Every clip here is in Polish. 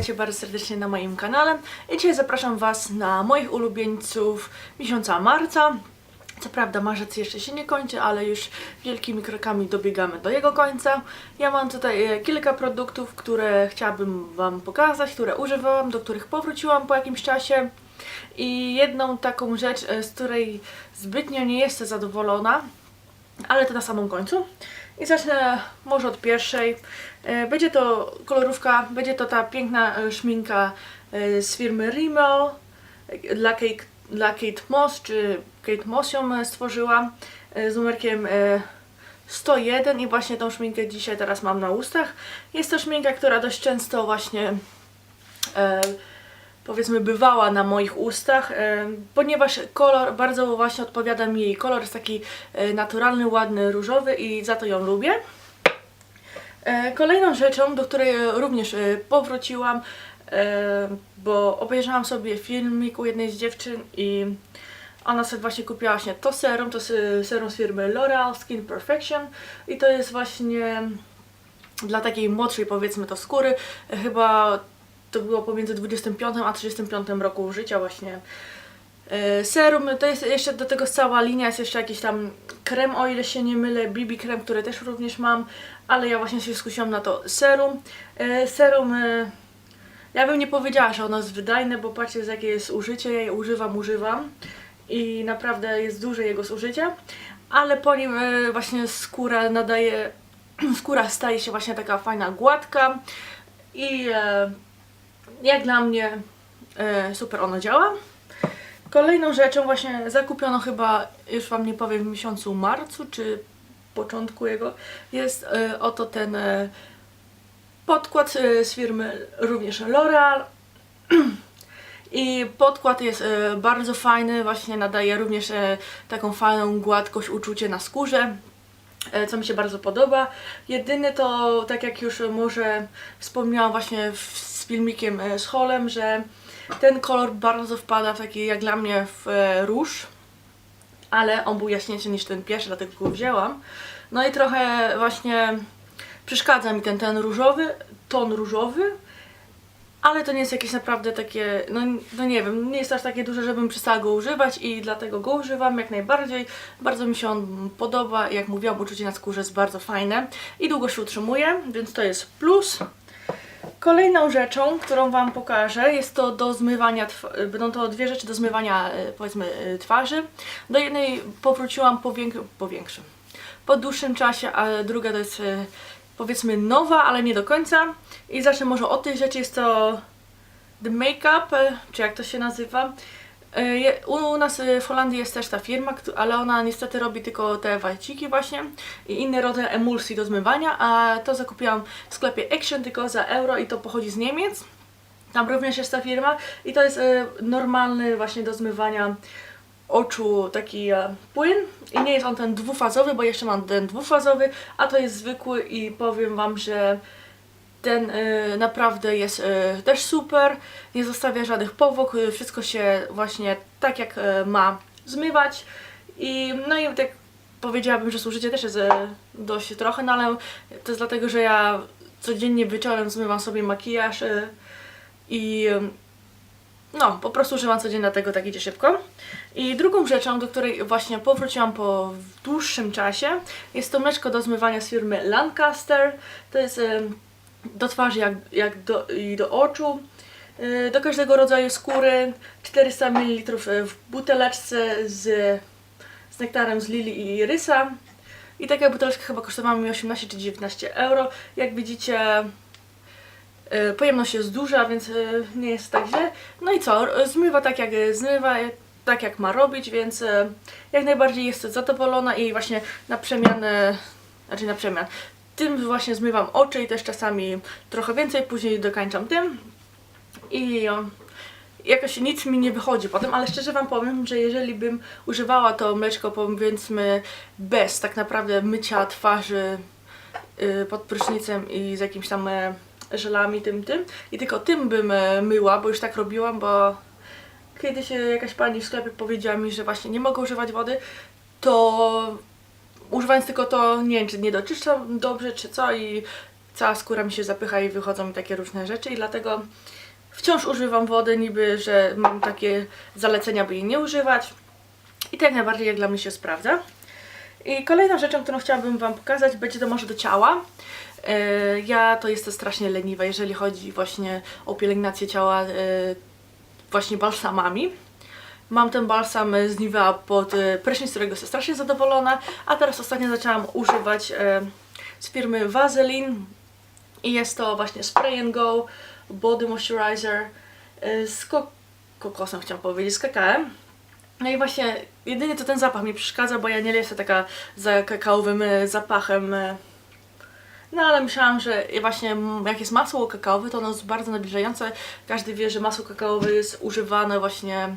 witajcie bardzo serdecznie na moim kanale. I dzisiaj zapraszam Was na moich ulubieńców miesiąca marca. Co prawda marzec jeszcze się nie kończy, ale już wielkimi krokami dobiegamy do jego końca. Ja mam tutaj e, kilka produktów, które chciałabym Wam pokazać, które używałam, do których powróciłam po jakimś czasie. I jedną taką rzecz, e, z której zbytnio nie jestem zadowolona, ale to na samym końcu. I zacznę może od pierwszej. E, Będzie to kolorówka, będzie to ta piękna e, szminka e, z firmy Rimmel dla Kate, dla Kate Moss, czy Kate Moss ją stworzyła z numerkiem e, 101 i właśnie tą szminkę dzisiaj teraz mam na ustach. Jest to szminka, która dość często właśnie powiedzmy bywała na moich ustach, ponieważ kolor bardzo właśnie odpowiada mi jej kolor, jest taki naturalny, ładny, różowy i za to ją lubię. E, Kolejną rzeczą, do której również e, powróciłam, e, bo obejrzałam sobie filmik u jednej z dziewczyn i ona sobie właśnie kupiła właśnie to serum, to serum z firmy L'Oreal Skin Perfection i to jest właśnie dla takiej młodszej powiedzmy to skóry, chyba to było pomiędzy 25 a 35 roku życia właśnie serum, to jest jeszcze do tego cała linia, jest jeszcze jakiś tam krem, o ile się nie mylę, BB krem, który też również mam, ale ja właśnie się skusiłam na to serum. E, Serum, e, ja bym nie powiedziała, że ono jest wydajne, bo patrzcie z jakie jest użycie, ja je używam, używam i naprawdę jest duże jego zużycie, ale po nim e, właśnie skóra nadaje, skóra staje się właśnie taka fajna, gładka i e, jak dla mnie e, super ono działa. Kolejną rzeczą właśnie zakupiono chyba, już Wam nie powiem, w miesiącu marcu, czy początku jego, jest e, oto ten e, podkład e, z firmy również L'Oreal. I podkład jest e, bardzo fajny, właśnie nadaje również e, taką fajną gładkość, uczucie na skórze, co mi się bardzo podoba. Jedyny to, tak jak już może wspomniałam właśnie w, z filmikiem z Holem, że ten kolor bardzo wpada w taki, jak dla mnie, w e, róż, ale on był jaśniejszy niż ten pierwszy, dlatego go wzięłam. No i trochę właśnie przeszkadza mi ten, ten różowy, ton różowy, ale to nie jest jakieś naprawdę takie, no, no nie wiem, nie jest aż takie duże, żebym przestała go używać i dlatego go używam jak najbardziej. Bardzo mi się on podoba jak mówiłam, uczucie na skórze jest bardzo fajne i długo się utrzymuje, więc to jest plus. Kolejną rzeczą, którą Wam pokażę, jest to do zmywania, tw- będą to dwie rzeczy do zmywania, e, powiedzmy, e, twarzy. Do jednej powróciłam po, po większym, po dłuższym czasie, a druga to jest, powiedzmy, nowa, ale nie do końca. I zacznę może od tej rzeczy, jest to The Makeup, czy jak to się nazywa. E, U nas e, w Holandii jest też ta firma, ale ona niestety robi tylko te wajciki właśnie i inny rodzaj emulsji do zmywania, a to zakupiłam w sklepie Action tylko za euro i to pochodzi z Niemiec. Tam również jest ta firma i to jest e, normalny właśnie do zmywania oczu taki płyn i nie jest on ten dwufazowy, bo jeszcze mam ten dwufazowy, a to jest zwykły i powiem Wam, że ten y, naprawdę jest y, też super, nie zostawia żadnych powłok, y, wszystko się właśnie tak jak y, ma zmywać i no i tak powiedziałabym, że zużycie też jest y, dość trochę, no ale to jest dlatego, że ja codziennie wieczorem zmywam sobie makijaż y, i y, no, po prostu używam codziennie, dlatego tak idzie szybko. I drugą rzeczą, do której właśnie powróciłam po dłuższym czasie, jest to mleczko do zmywania z firmy Lancaster. To jest em, do twarzy jak, jak do, i do oczu. Y, Do każdego rodzaju skóry 400 ml w buteleczce z, z nektarem z lilii i irysa. I taka buteleczka chyba kosztowała mi 18 czy 19 euro. Jak widzicie, y, pojemność jest duża, więc nie jest tak źle. No i co? Zmywa tak jak zmywa, tak jak ma robić, więc jak najbardziej jestem zadowolona i właśnie na przemianę, znaczy na przemian, tym właśnie zmywam oczy i też czasami trochę więcej, później dokańczam tym. I jakoś nic mi nie wychodzi potem, ale szczerze Wam powiem, że jeżeli bym używała to mleczko powiedzmy bez tak naprawdę mycia twarzy y, pod prysznicem i z jakimiś tam e, żelami tym tym i tylko tym bym e, myła, bo już tak robiłam, bo kiedyś e, jakaś pani w sklepie powiedziała mi, że właśnie nie mogę używać wody, to używając tylko to, nie wiem, czy nie doczyszczam dobrze, czy co i cała skóra mi się zapycha i wychodzą mi takie różne rzeczy i dlatego wciąż używam wody, niby, że mam takie zalecenia, by jej nie używać. I to jak najbardziej jak dla mnie się sprawdza. I kolejną rzeczą, którą chciałabym Wam pokazać, będzie to może do ciała. E, Ja to jestem strasznie leniwa, jeżeli chodzi właśnie o pielęgnację ciała e, właśnie balsamami. Mam ten balsam z Nivea pod e, prysznic, z którego jestem strasznie zadowolona, a teraz ostatnio zaczęłam używać e, z firmy Vaseline i jest to właśnie Spray and Go Body Moisturizer e, z ko- kokosem, chciałam powiedzieć, z kakaem. No i właśnie jedynie to ten zapach mi przeszkadza, bo ja nie jestem taka za kakaowym zapachem. No ale myślałam, że właśnie jak jest masło kakaowe, to ono jest bardzo nabliżające. Każdy wie, że masło kakaowe jest używane właśnie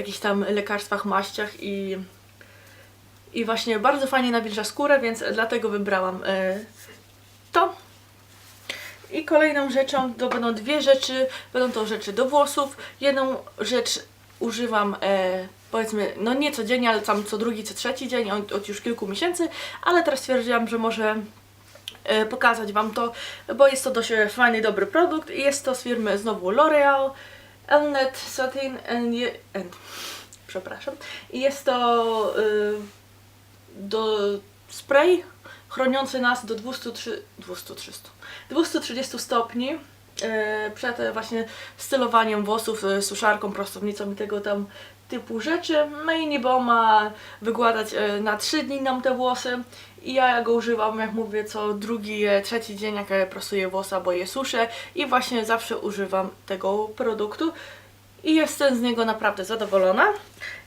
jakichś tam lekarstwach, maściach i, i właśnie bardzo fajnie nawilża skórę, więc dlatego wybrałam e, to. I kolejną rzeczą to będą dwie rzeczy, będą to rzeczy do włosów. Jedną rzecz używam e, powiedzmy, no nie codziennie, ale tam co drugi, co trzeci dzień od, od już kilku miesięcy, ale teraz stwierdziłam, że może e, pokazać Wam to, bo jest to dość e, fajny, dobry produkt i jest to z firmy znowu L'Oreal Elnet Satin and, and przepraszam. Jest to y, do spray chroniący nas do 203, 200, 300, 230 stopni przed e, właśnie stylowaniem włosów, e, suszarką, prostownicą i tego tam typu rzeczy. No i niby on ma wygładać e, na 3 dni nam te włosy. I ja go używam, jak mówię, co drugi, e, trzeci dzień, jak e, prostuję włosy albo je suszę. I właśnie zawsze używam tego produktu i jestem z niego naprawdę zadowolona.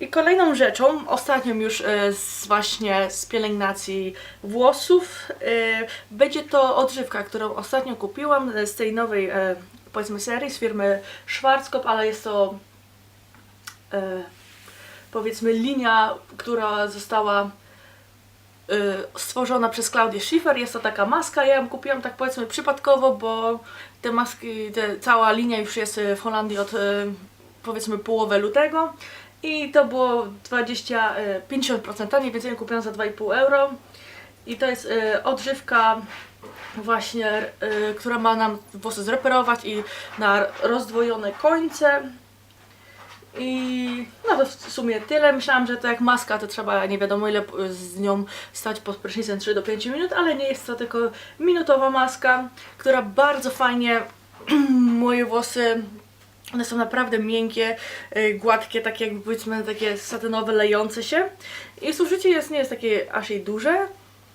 I kolejną rzeczą, ostatnią już e, z właśnie z pielęgnacji włosów, e, będzie to odżywka, którą ostatnio kupiłam e, z tej nowej, powiedzmy, serii z firmy Schwarzkopf, ale jest to powiedzmy linia, która została stworzona przez Klaudię Schiffer. Jest to taka maska. Ja ją kupiłam tak powiedzmy przypadkowo, bo te maski, te, cała linia już jest w Holandii od powiedzmy połowy lutego. I to było 20, y, 50% taniej, więc ja kupiłam za 2,5 euro. I to jest y, odżywka właśnie, y, która ma nam włosy zreperować i na rozdwojone końce. I no to w sumie tyle. Myślałam, że to jak maska, to trzeba nie wiadomo ile z nią stać pod prysznicem 3 do 5 minut, ale nie jest to tylko minutowa maska, która bardzo fajnie moje włosy one są naprawdę miękkie, y, gładkie, takie jakby powiedzmy takie satynowe, lejące się. I zużycie jest, nie jest takie aż i duże.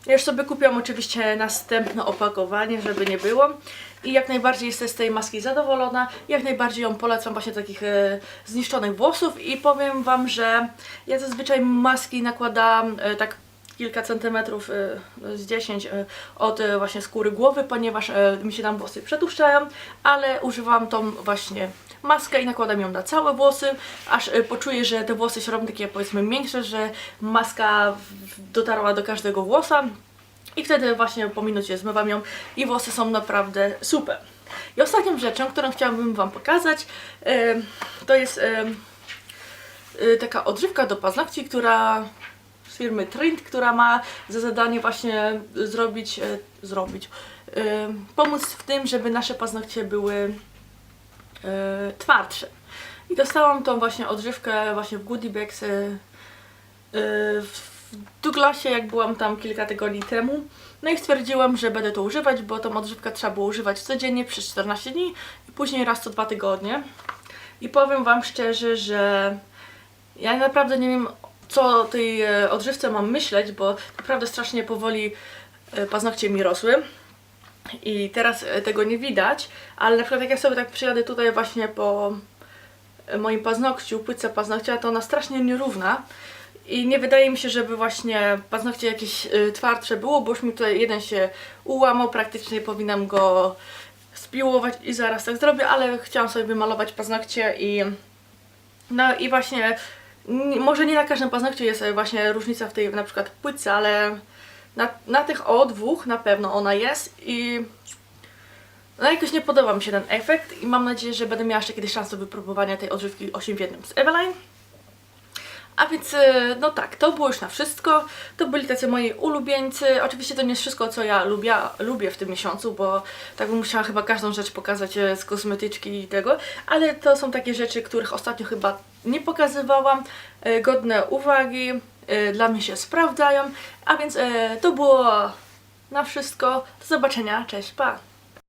Ja już sobie kupiłam oczywiście następne opakowanie, żeby nie było. I jak najbardziej jestem z tej maski zadowolona. Jak najbardziej ją polecam właśnie takich e, zniszczonych włosów. I powiem Wam, że ja zazwyczaj maski nakładam e, tak kilka centymetrów, e, z 10 e, od e, właśnie skóry głowy, ponieważ mi się tam włosy przetłuszczają, ale używam tą właśnie maskę i nakładam ją na całe włosy, aż poczuję, że te włosy się robią takie powiedzmy większe, że maska dotarła do każdego włosa. I wtedy właśnie po minucie zmywam ją i włosy są naprawdę super. I ostatnią rzeczą, którą chciałabym Wam pokazać, to jest y, taka odżywka do paznokci, która z firmy Trint, która ma za zadanie właśnie zrobić, e, zrobić, em, pomóc w tym, żeby nasze paznokcie były e, twardsze. I dostałam tą właśnie odżywkę właśnie w Goodie Bags e, e, w Douglasie, jak byłam tam kilka tygodni temu. No i stwierdziłam, że będę to używać, bo tą odżywkę trzeba było używać codziennie przez 14 dni i później raz co dwa tygodnie. I powiem Wam szczerze, że ja naprawdę nie wiem, co o tej e, odżywce mam myśleć, bo naprawdę strasznie powoli e, paznokcie mi rosły. I teraz e, tego nie widać, ale na przykład jak ja sobie tak przyjadę tutaj właśnie po moim paznokciu, płytce paznokcia, to ona strasznie nierówna. I nie wydaje mi się, żeby właśnie paznokcie jakieś twardsze było, bo już mi tutaj jeden się ułamał, praktycznie powinnam go spiłować i zaraz tak zrobię, ale chciałam sobie wymalować paznokcie i no i właśnie może nie na każdym paznokciu jest e, właśnie różnica w tej na przykład płytce, ale na, na tych o dwóch na pewno ona jest i no jakoś nie podoba mi się ten efekt i mam nadzieję, że będę miała jeszcze kiedyś szansę wypróbowania tej odżywki 8 w 1 z Eveline. A więc, e, no tak, to było już na wszystko. To byli tacy moi ulubieńcy. Oczywiście to nie jest wszystko, co ja lubię, lubię w tym miesiącu, bo tak bym musiała chyba każdą rzecz pokazać e, z kosmetyczki i tego, ale to są takie rzeczy, których ostatnio chyba nie pokazywałam, e, godne uwagi, e, dla mnie się sprawdzają, a więc e, to było na wszystko, do zobaczenia, cześć, pa!